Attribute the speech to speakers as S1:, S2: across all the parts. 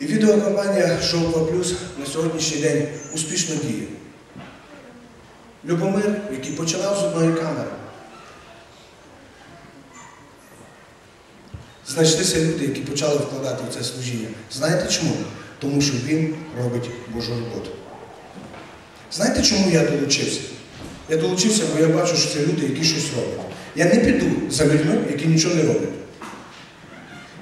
S1: І відеокомпанія Шоу 2 Плюс на сьогоднішній день успішно діє. Любомир, який починав з одної камери. Знайшлися люди, які почали вкладати в це служіння. Знаєте чому? Тому що він робить Божу роботу. Знаєте, чому я долучився? Я долучився, бо я бачу, що це люди, які щось роблять. Я не піду за людьми, які нічого не роблять.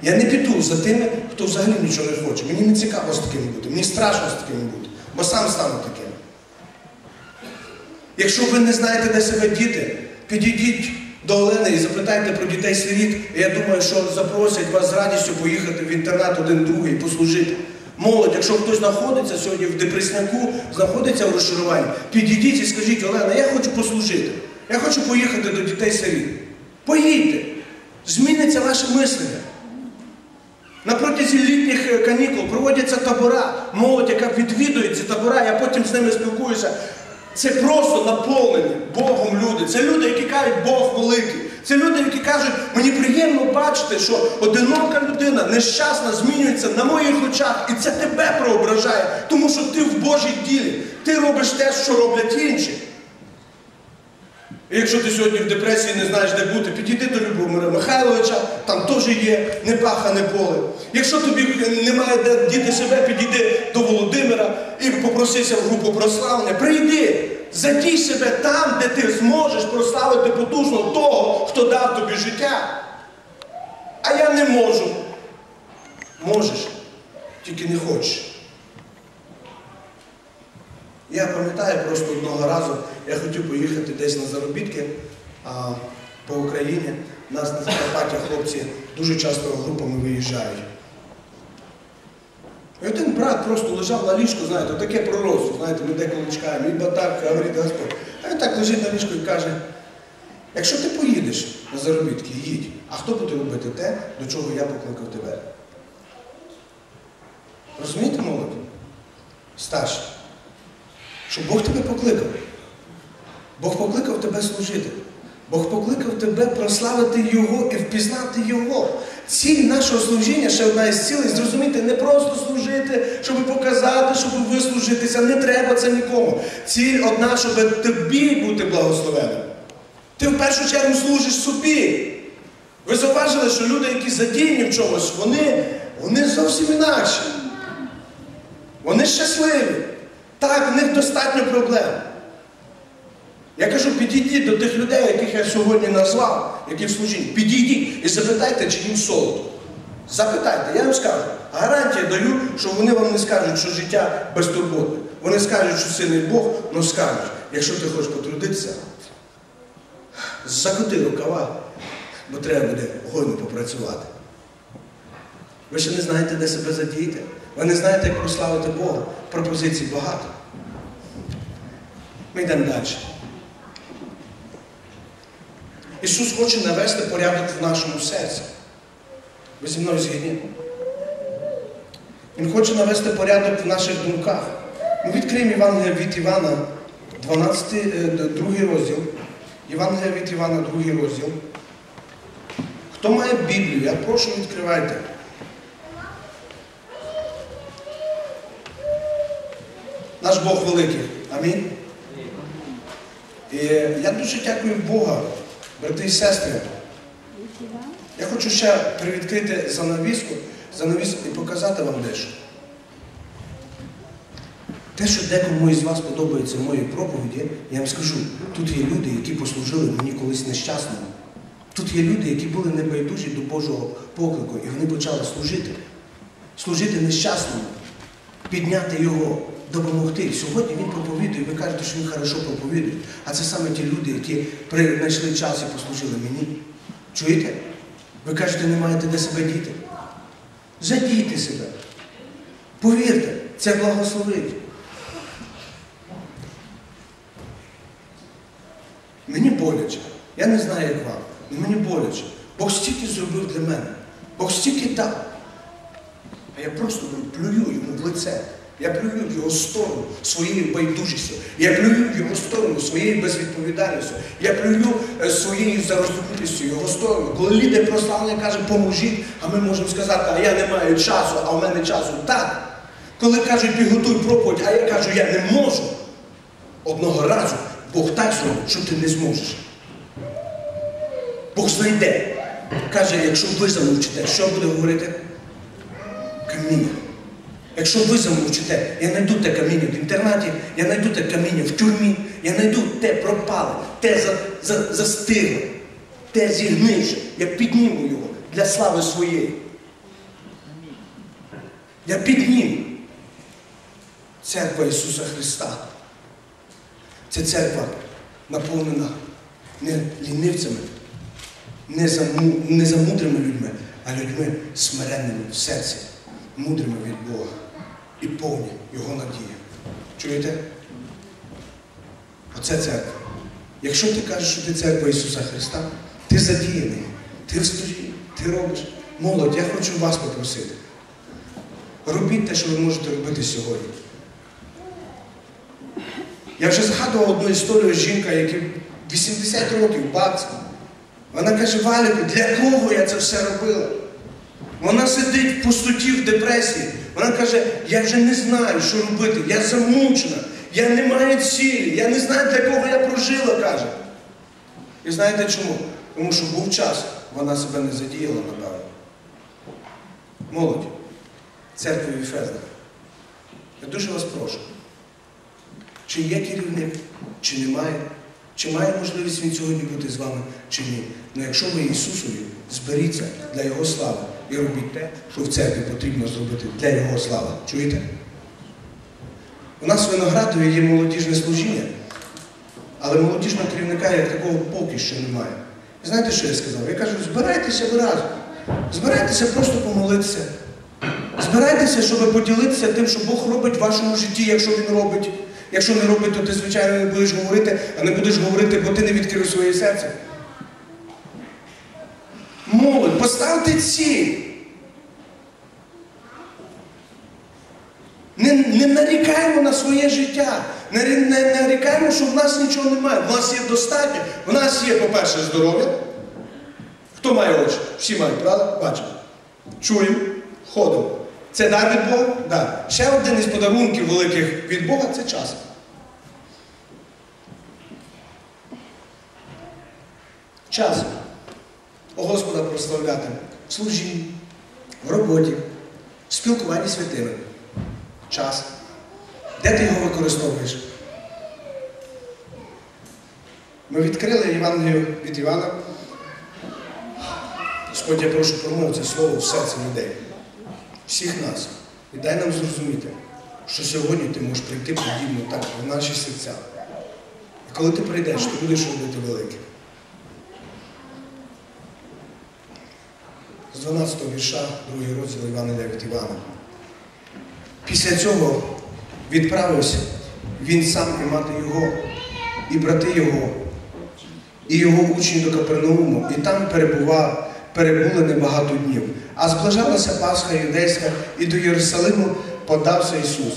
S1: Я не піду за тими, хто взагалі нічого не хоче. Мені не цікаво з такими бути, мені страшно з такими бути, бо сам стану таким. Якщо ви не знаєте, де себе діти, підійдіть до Олени і запитайте про дітей сиріт. Я думаю, що запросять вас з радістю поїхати в інтернат один другий і послужити. Молодь, якщо хтось знаходиться сьогодні в депресняку, знаходиться в розчаруванні, підійдіть і скажіть, Олена, я хочу послужити. Я хочу поїхати до дітей сиріт. Поїдьте. Зміниться ваше мислення. На протязі літніх е, канікул проводяться табора, молодь, яка відвідує ці табора, я потім з ними спілкуюся. Це просто наповнені Богом люди. Це люди, які кажуть, Бог великий. Це люди, які кажуть, мені приємно бачити, що одинока людина нещасна змінюється на моїх очах, і це тебе преображає, тому що ти в Божій ділі. Ти робиш те, що роблять інші. І якщо ти сьогодні в депресії не знаєш, де бути, підійди до Любомира Михайловича, там теж є непахане поле. Якщо тобі немає де діти себе, підійди до Володимира і попросися в групу прославлення. Прийди, задій себе там, де ти зможеш прославити потужно того, хто дав тобі життя. А я не можу. Можеш, тільки не хочеш. Я пам'ятаю просто одного разу, я хотів поїхати десь на заробітки а, по Україні. У нас на Закарпаття хлопці дуже часто групами виїжджають. І один брат просто лежав на ліжку, знаєте, таке пророцтво, знаєте, ми деколи чекаємо, і батарка, говорить Господь. А він так лежить на ліжку і каже, якщо ти поїдеш на заробітки, їдь, а хто буде робити те, до чого я покликав тебе? Розумієте, молодь? Старші що Бог тебе покликав. Бог покликав тебе служити. Бог покликав тебе прославити Його і впізнати Його. Ціль нашого служіння, ще одна із цілей, зрозуміти, не просто служити, щоб показати, щоб вислужитися. Не треба це нікому. Ціль одна, щоб тобі бути благословеним. Ти в першу чергу служиш собі. Ви зауважили, що люди, які задіяні в чомусь, вони, вони зовсім інакші. Вони щасливі. Так, в них достатньо проблем. Я кажу, підійдіть до тих людей, яких я сьогодні назвав, які в служінні. Підійдіть і запитайте, чи їм солодко. Запитайте, я вам скажу. Гарантія даю, що вони вам не скажуть, що життя безтурботне. Вони скажуть, що сильний Бог, але скажуть, якщо ти хочеш потрудитися, закоти рукава, бо треба буде гойно попрацювати. Ви ще не знаєте, де себе задіяти. Ви не знаєте, як прославити Бога. Пропозицій багато. Ми йдемо далі. Ісус хоче навести порядок в нашому серці. Ви зі мною згідні? Він хоче навести порядок в наших думках. Ми відкриємо Євангелія від Івана, 12, 2 розділ. Євангелія від Івана, 2 розділ. Хто має Біблію, я прошу відкривайте. Наш Бог великий. Амінь. І я дуже дякую Бога, брати і сестри. Я хочу ще привідкрити занавіску, занавіску і показати вам дещо. Те, що декому із вас подобається в моїй проповіді, я вам скажу, тут є люди, які послужили мені колись нещасному. Тут є люди, які були небайдужі до Божого поклику, і вони почали служити. Служити нещасному, підняти його допомогти. Сьогодні він проповідує, ви кажете, що він хорошо проповідує. А це саме ті люди, які знайшли час і послужили мені. Чуєте? Ви кажете, не маєте де себе діти. Задійте себе. Повірте, це благословить. Мені боляче. Я не знаю, як вам. Мені боляче. Бог стільки зробив для мене. Бог стільки дав. А я просто плюю йому в лице. Я плюю в його сторону своєю байдужістю. Я плюю в його сторону своєю безвідповідальністю. Я плюю е, своєю зарозумілістю його сторону. Коли лідер прославлення каже, поможіть, а ми можемо сказати, а я не маю часу, а в мене часу так. Коли кажуть, підготуй проповідь, а я кажу, я не можу. Одного разу Бог так зробить, що ти не зможеш. Бог знайде. Каже, якщо ви замовчите, що буде говорити? Каміння. Якщо ви замовчите, я знайду те каміння в інтернаті, я знайду те каміння в тюрмі, я знайду те пропале, те за, те зігнивше. Я підніму його для слави своєї. Я підніму. Церква Ісуса Христа. Це церква наповнена не лінивцями, не за мудрими людьми, а людьми смиренними в серці, мудрими від Бога і повні Його надії. Чуєте? Оце церква. Якщо ти кажеш, що ти церква Ісуса Христа, ти задіяний, ти в ти робиш. Молодь, я хочу вас попросити. Робіть те, що ви можете робити сьогодні. Я вже згадував одну історію жінка, яка 80 років бабця. Вона каже, Валіку, для кого я це все робила? Вона сидить в пустоті, в депресії. Вона каже, я вже не знаю, що робити. Я замучена, я не маю цілі, я не знаю, для кого я прожила, каже. І знаєте чому? Тому що був час, вона себе не задіяла, напевно. Молодь, церкви Віфезда. Я дуже вас прошу. Чи є керівник, чи немає, чи має можливість він сьогодні бути з вами, чи ні. Ну якщо ви Ісусові, зберіться для Його слави і робіть те, що в церкві потрібно зробити для Його слави. Чуєте? У нас в Виноградові є молодіжне служіння, але молодіжного керівника як такого поки що немає. І знаєте, що я сказав? Я кажу, збирайтеся ви разом. Збирайтеся просто помолитися. Збирайтеся, щоб поділитися тим, що Бог робить в вашому житті, якщо Він робить. Якщо не робить, то ти, звичайно, не будеш говорити, а не будеш говорити, бо ти не відкрив своє серце. Молодь, поставте ціль. Не, не нарікаємо на своє життя. Не, не нарікаємо, що в нас нічого немає. В нас є достатньо. В нас є, по-перше, здоров'я. Хто має очі? Всі мають, правда? Бачимо. Чуємо, ходимо. Це дар від Бога? Да. Ще один із подарунків великих від Бога це час. Час. Господа прославляти в служінні, в роботі, в спілкуванні святими. Час. Де ти його використовуєш? Ми відкрили Євангелію від Івана. Господь, я прошу промов це слово в серці людей, всіх нас. І дай нам зрозуміти, що сьогодні ти можеш прийти подібно так в наші серця. І коли ти прийдеш, ти будеш робити велике. 12 вірша, другий розділ Євангелія від Івана. Після цього відправився він сам і мати його, і брати його, і його учні до Капернауму, і там перебував, перебули небагато днів. А зближалася Пасха юдейська, і до Єрусалиму подався Ісус.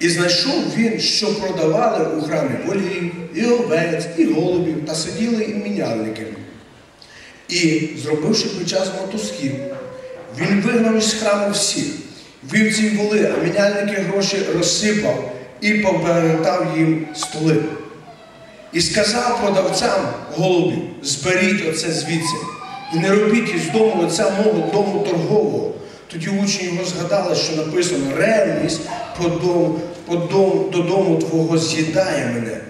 S1: І знайшов він, що продавали у храмі волів, і овець, і голубів, та сиділи і міняльники. І, зробивши ключа з мотузків, він вигнав із храму всіх, вівці воли, а міняльники гроші розсипав і повертав їм столи. І сказав продавцям голубів, зберіть оце звідси, і не робіть із дому отця мого дому торгового. Тоді учні його згадали, що написано ревність по дому, по дому, додому твого з'їдає мене.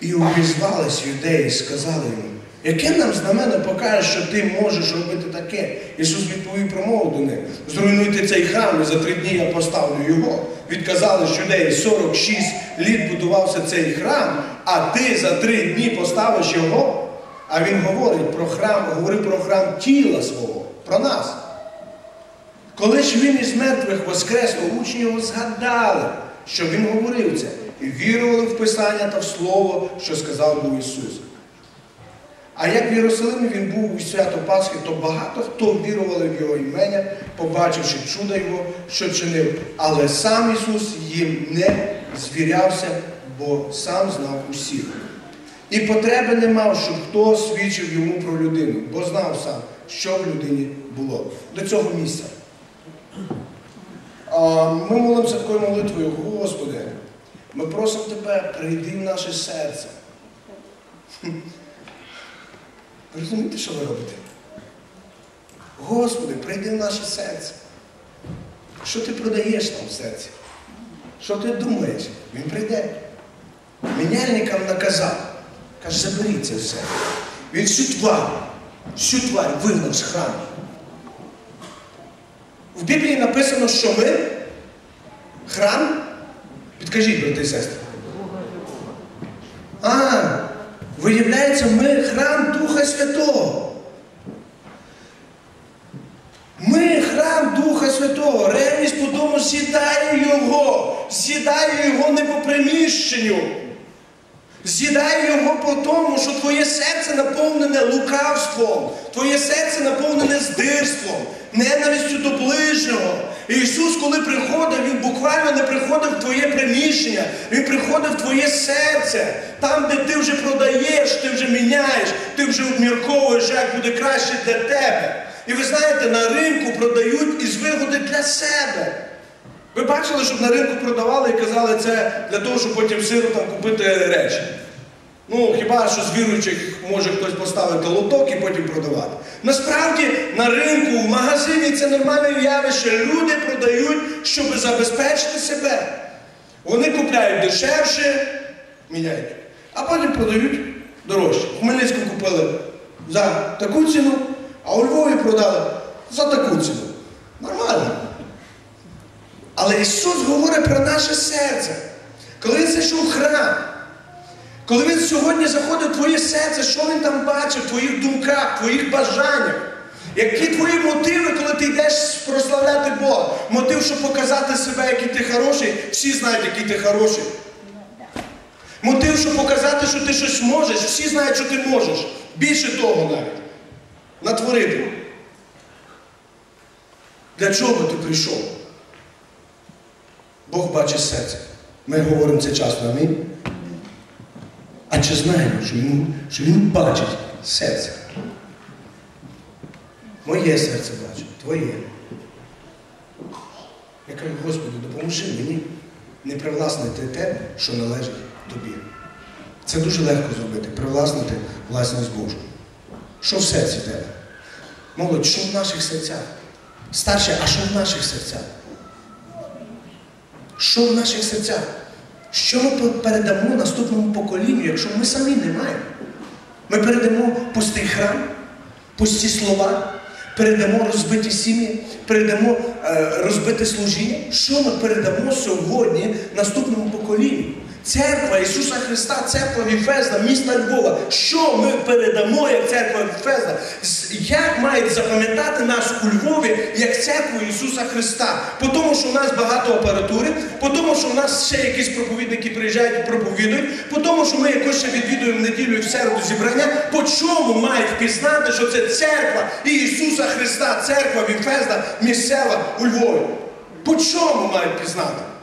S1: І обізвались юдеї, сказали йому, яке нам знамено покаже, що ти можеш робити таке? Ісус відповів промову до них. Зруйнуйте цей храм, і за три дні я поставлю його. Відказали ж юдеї, 46 літ будувався цей храм, а ти за три дні поставиш його. А він говорить про храм, говорив про храм тіла свого, про нас. Коли ж він із мертвих воскреснув, учні його згадали, що він говорив це, і вірували в Писання та в Слово, що сказав був Ісус. А як в Єрусалимі він був у свято Пасхи, то багато хто вірували в його імення, побачивши чудо його, що чинив. Але сам Ісус їм не звірявся, бо сам знав усіх. І потреби не мав, щоб хто свідчив йому про людину, бо знав сам, що в людині було. До цього місця. Ми молимося такою молитвою, Господи, ми просимо Тебе, прийди в наше серце. Розумієте, що ви робите? Господи, прийди в наше серце. Що ти продаєш там в серці? Що ти думаєш? Він прийде. Міняльникам наказав. Каже, заберіть це все. Він всю тварь, всю тварь вигнав з храму. В Біблії написано, що ми храм. Підкажіть, брати і сестри. А, виявляється, ми храм Духа Святого. Ми храм Духа Святого. Ревність по тому з'їдає Його, з'їдає Його не по приміщенню. З'їдає його по тому, що твоє серце наповнене лукавством, твоє серце наповнене здирством, ненавистю до ближнього. І Ісус, коли приходив, Він буквально не приходив в твоє приміщення, Він приходив в твоє серце, там, де ти вже продаєш, ти вже міняєш, ти вже обмірковуєш, як буде краще для тебе. І ви знаєте, на ринку продають із вигоди для себе. Ви бачили, щоб на ринку продавали і казали це для того, щоб потім сиротам купити речі. Ну, хіба що з віруючих може хтось поставити лоток і потім продавати. Насправді на ринку, в магазині це нормальне явище. Люди продають, щоб забезпечити себе. Вони купляють дешевше, міняють, а потім продають дорожче. В Хмельницькому купили за таку ціну, а у Львові продали за таку ціну. Нормально. Але Ісус говорить про наше серце. Коли Він зайшов храм, коли Він сьогодні заходить в твоє серце, що Він там бачить в твоїх думках, в твоїх бажаннях? Які твої мотиви, коли ти йдеш прославляти Бога? Мотив, щоб показати себе, який ти хороший, всі знають, який ти хороший. Мотив, щоб показати, що ти щось можеш, всі знають, що ти можеш. Більше того навіть. Натворити. Для чого ти прийшов? Бог бачить серце. Ми говоримо це часто, амінь. А чи знаємо, що він, що він бачить серце? Моє серце бачить, твоє. Я кажу, Господи, допоможи мені не привласнити те, що належить тобі. Це дуже легко зробити, привласнити власність Божу. Що в серці тебе? Молодь, що в наших серцях? Старше, а що в наших серцях? Що в наших серцях? Що ми передамо наступному поколінню, якщо ми самі не маємо? Ми передамо пустий храм, пусті слова, передамо розбиті сім'ї, передамо е, розбите служіння. Що ми передамо сьогодні наступному поколінню? Церква Ісуса Христа, церква Віфезда, міста Львова. Що ми передамо як церква Віфезда? Як мають запам'ятати нас у Львові як церкву Ісуса Христа? По тому, що в нас багато апаратури, по тому, що в нас ще якісь проповідники приїжджають і проповідують, по тому, що ми якось ще відвідуємо неділю і в середу зібрання, по чому мають впізнати, що це церква Ісуса Христа, церква Віфезда, місцева у Львові? По чому мають пізнати?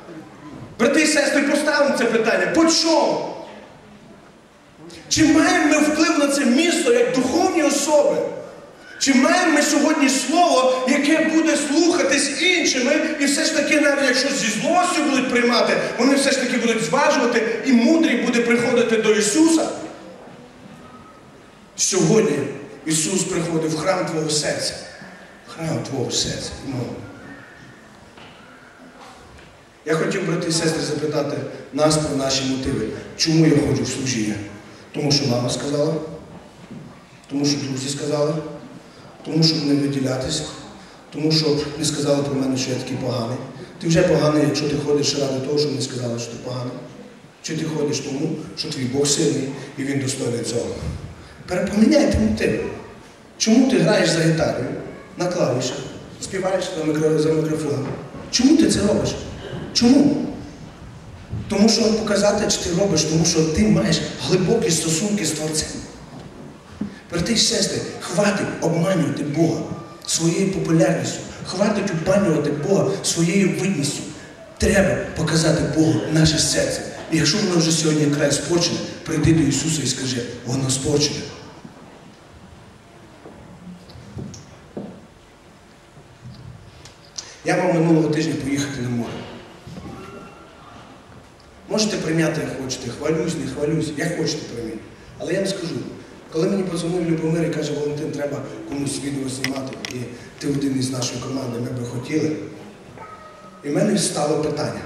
S1: Брати і сестри, поставимо це питання. По чому? Чи маємо ми вплив на це місто як духовні особи? Чи маємо ми сьогодні слово, яке буде слухатись іншими, і все ж таки, навіть якщо зі злостю будуть приймати, вони все ж таки будуть зважувати, і мудрий буде приходити до Ісуса? Сьогодні Ісус приходить в храм Твого серця. Храм Твого серця. Я хотів, брати і сестри, запитати нас про наші мотиви. Чому я ходжу в служіння? Тому що мама сказала, тому що друзі сказали, тому щоб не виділятися, тому що не сказали про мене, що я такий поганий. Ти вже поганий, якщо ти ходиш ради того, щоб не сказали, що ти поганий. Чи ти ходиш тому, що твій Бог сильний і він достойний цього. Перепоміняйте мотиви. Чому ти граєш за гітарою на клавішах, співаєш за мікрофоном? Чому ти це робиш? Чому? Тому що показати, чи ти робиш, тому що ти маєш глибокі стосунки з Творцем. Брати і сестри, хватить обманювати Бога своєю популярністю, хватить обманювати Бога своєю видністю. Треба показати Богу наше серце. І якщо воно вже сьогодні край спорчене, прийди до Ісуса і скажи, воно спорчене. Я мав минулого тижня поїхати на море. Можете прийняти, як хочете, хвалюсь, не хвалюсь, як хочете прийміть. Але я вам скажу, коли мені подзвонив Любомир і каже, Валентин, треба комусь відео знімати, і ти один із нашої команди, ми би хотіли. І в мене стало питання.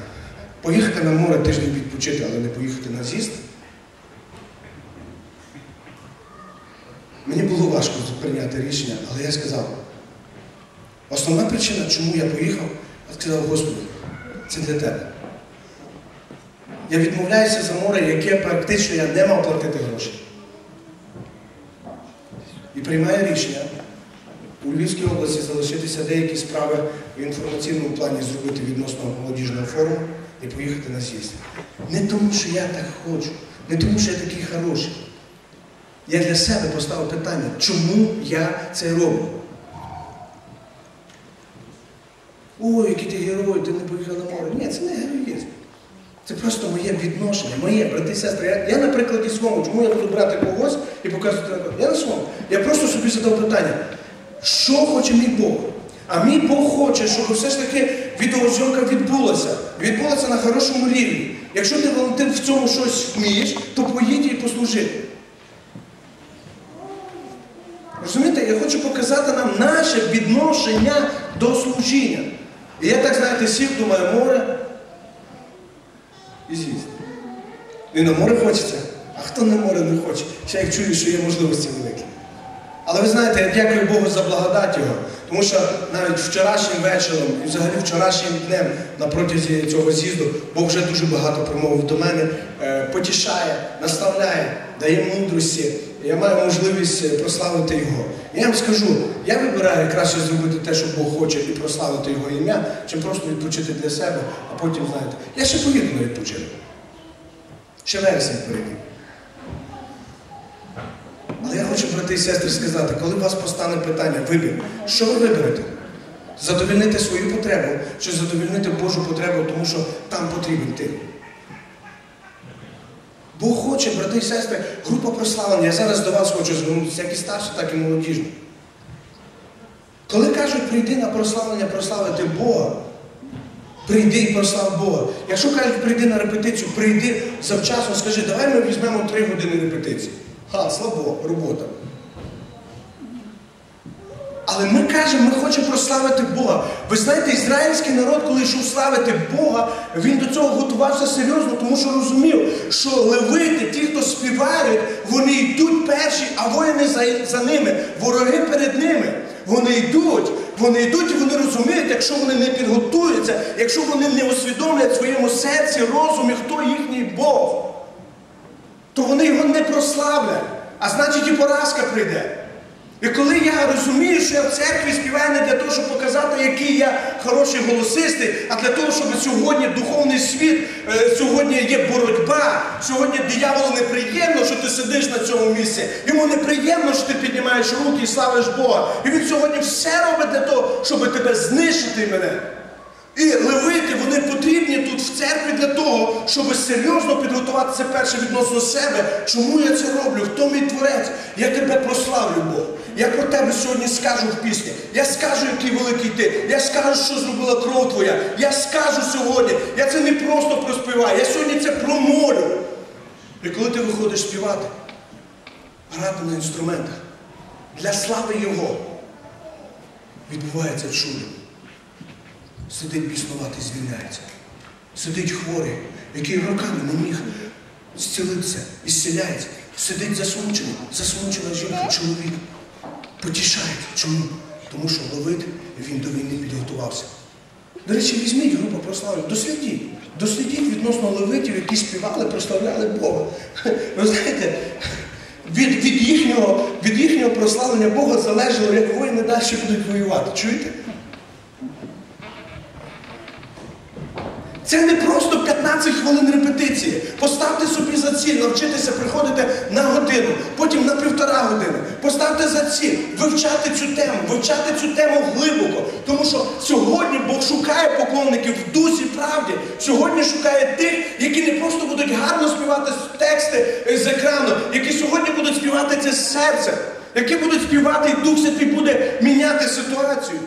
S1: Поїхати на море тиждень відпочити, але не поїхати на з'їзд. Мені було важко прийняти рішення, але я сказав, основна причина, чому я поїхав, я сказав, Господи, це для тебе. Я відмовляюся за море, яке практично я не мав платити гроші. І приймаю рішення у Львівській області залишитися деякі справи в інформаційному плані зробити відносно молодіжного форуму і поїхати на з'їзд. Не тому, що я так хочу, не тому, що я такий хороший. Я для себе поставив питання, чому я це роблю. Ой, який ти герой, ти не поїхав на море. Ні, це не героїзм. Це просто моє відношення, моє, брати і сестри. Я, я на прикладі свого, чому я буду брати когось і показувати на Я на своєму. Я просто собі задав питання, що хоче мій Бог? А мій Бог хоче, щоб все ж таки відеозйомка відбулася. Відбулася на хорошому рівні. Якщо ти Валентин в цьому щось вмієш, то поїдь і послужи. Розумієте, я хочу показати нам наше відношення до служіння. І я так, знаєте, сів, думаю, море і з'їсти. І на море хочеться, а хто на море не хоче? Ще як чую, що є можливості великі. Але ви знаєте, я дякую Богу за благодать Його, тому що навіть вчорашнім вечором і взагалі вчорашнім днем на протязі цього з'їзду Бог вже дуже багато промовив до мене, е, потішає, наставляє, дає мудрості. Я маю можливість е, прославити Його. Я вам скажу, я вибираю краще зробити те, що Бог хоче, і прославити Його ім'я, чим просто відпочити для себе, а потім, знаєте, я ще поїду на відпочинок. Ще вересень перейду. Але я хочу, брати і сестри, сказати, коли у вас постане питання, вибір, що ви виберете? Задовільнити свою потребу чи задовільнити Божу потребу, тому що там потрібен ти. Бог хоче, брати і сестри, група прославлення. Я зараз до вас хочу звернутися, як і старші, так і молодіжні. Коли кажуть, прийди на прославлення, прославити Бога, прийди і прослав Бога. Якщо кажуть, прийди на репетицію, прийди завчасно, скажи, давай ми візьмемо три години репетиції. Ха, слабо, робота. Але ми кажемо, ми хочемо прославити Бога. Ви знаєте, ізраїльський народ, коли йшов славити Бога, він до цього готувався серйозно, тому що розумів, що левити, ті, хто співають, вони йдуть перші, а воїни за, за ними, вороги перед ними. Вони йдуть, вони йдуть і вони розуміють, якщо вони не підготуються, якщо вони не усвідомлять в своєму серці, розумі, хто їхній Бог, то вони його не прославлять, а значить і поразка прийде. І коли я розумію, що я в церкві співаю не для того, щоб показати, який я хороший голосистий, а для того, щоб сьогодні духовний світ, е, сьогодні є боротьба, сьогодні дияволу неприємно, що ти сидиш на цьому місці. Йому неприємно, що ти піднімаєш руки і славиш Бога. І він сьогодні все робить для того, щоб тебе знищити мене. І левити вони потрібні тут в церкві для того, щоб серйозно підготуватися перше відносно себе. Чому я це роблю? Хто мій творець? Я тебе прославлю, Бог. Я про тебе сьогодні скажу в пісні. Я скажу, який великий ти. Я скажу, що зробила кров твоя. Я скажу сьогодні. Я це не просто проспіваю. Я сьогодні це промолю. І коли ти виходиш співати, грати на інструментах для слави Його, відбувається чудо. Сидить біснувати, звільняється. Сидить хворий, який роками не міг зцілитися і зціляється. Сидить засмучений, засмучена жінка, чоловік. Потішається. Чому? Тому що ловити він до війни підготувався. До речі, візьміть групу прославлю, дослідіть. Дослідіть відносно левитів, які співали, прославляли Бога. Ви знаєте, від, від, їхнього, від їхнього прославлення Бога залежало, як воїни далі будуть воювати. Чуєте? Це не просто 15 хвилин репетиції. Поставте собі за ціль, навчитися приходити на годину, потім на півтора години. Поставте за ціль вивчати цю тему, вивчати цю тему глибоко. Тому що сьогодні Бог шукає поклонників в дусі правді. Сьогодні шукає тих, які не просто будуть гарно співати тексти е, з екрану, які сьогодні будуть співати це з серця, які будуть співати, і Дух Святий буде міняти ситуацію.